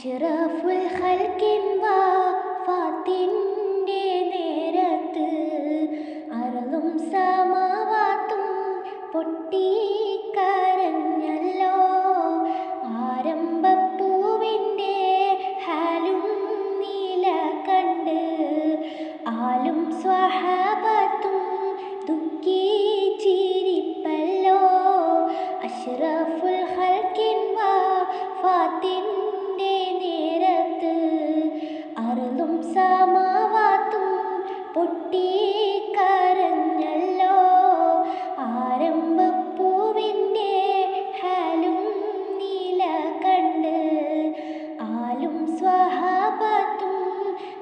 അഷ്റഫുൽ ഖൽക്കിൻ വാഫാത്തിന്റെ നേരത്ത് അറളും സമാവാത്തും പൊട്ടിക്കാ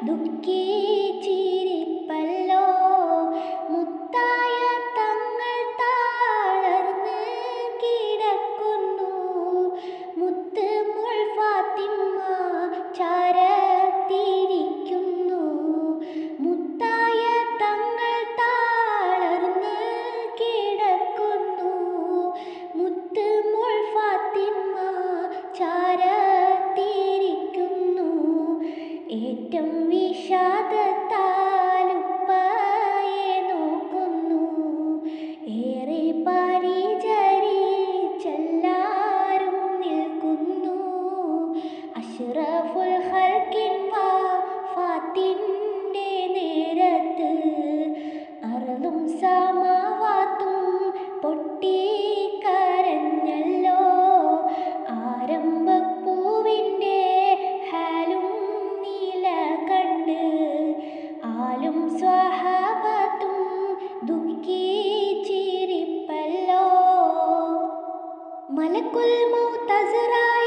높게 지 ഏറ്റും വിഷാദ मलकुल मौत जरा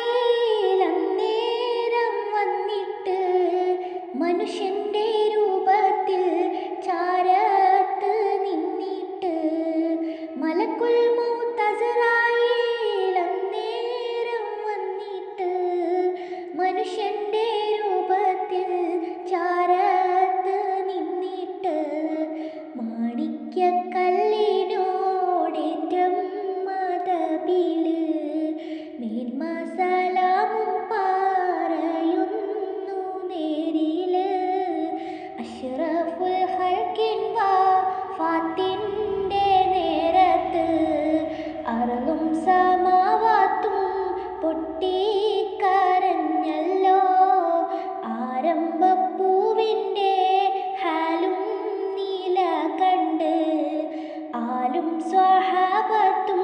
ഭാഗത്തും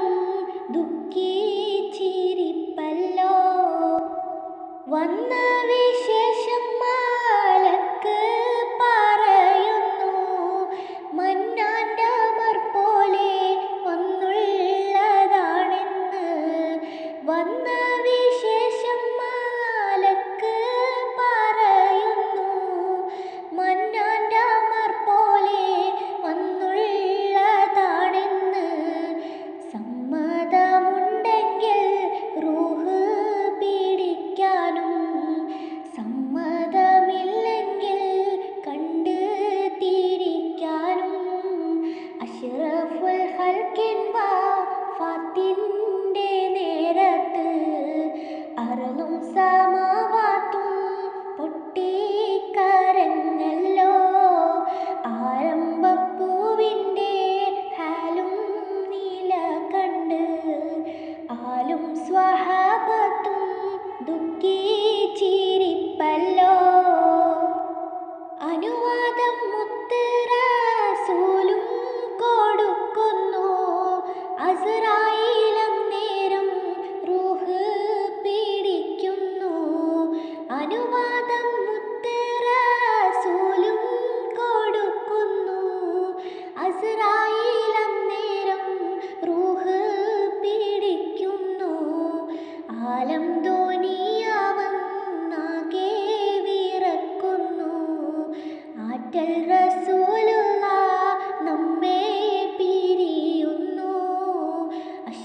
ദുഃഖിച്ചിരിപ്പല്ലോ വന്ന വിശേഷം മാലക്ക് പറയുന്നു മന്നാന്റെ അമർ പോലെ ഒന്നുള്ളതാണെന്ന് വന്ന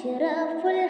should have full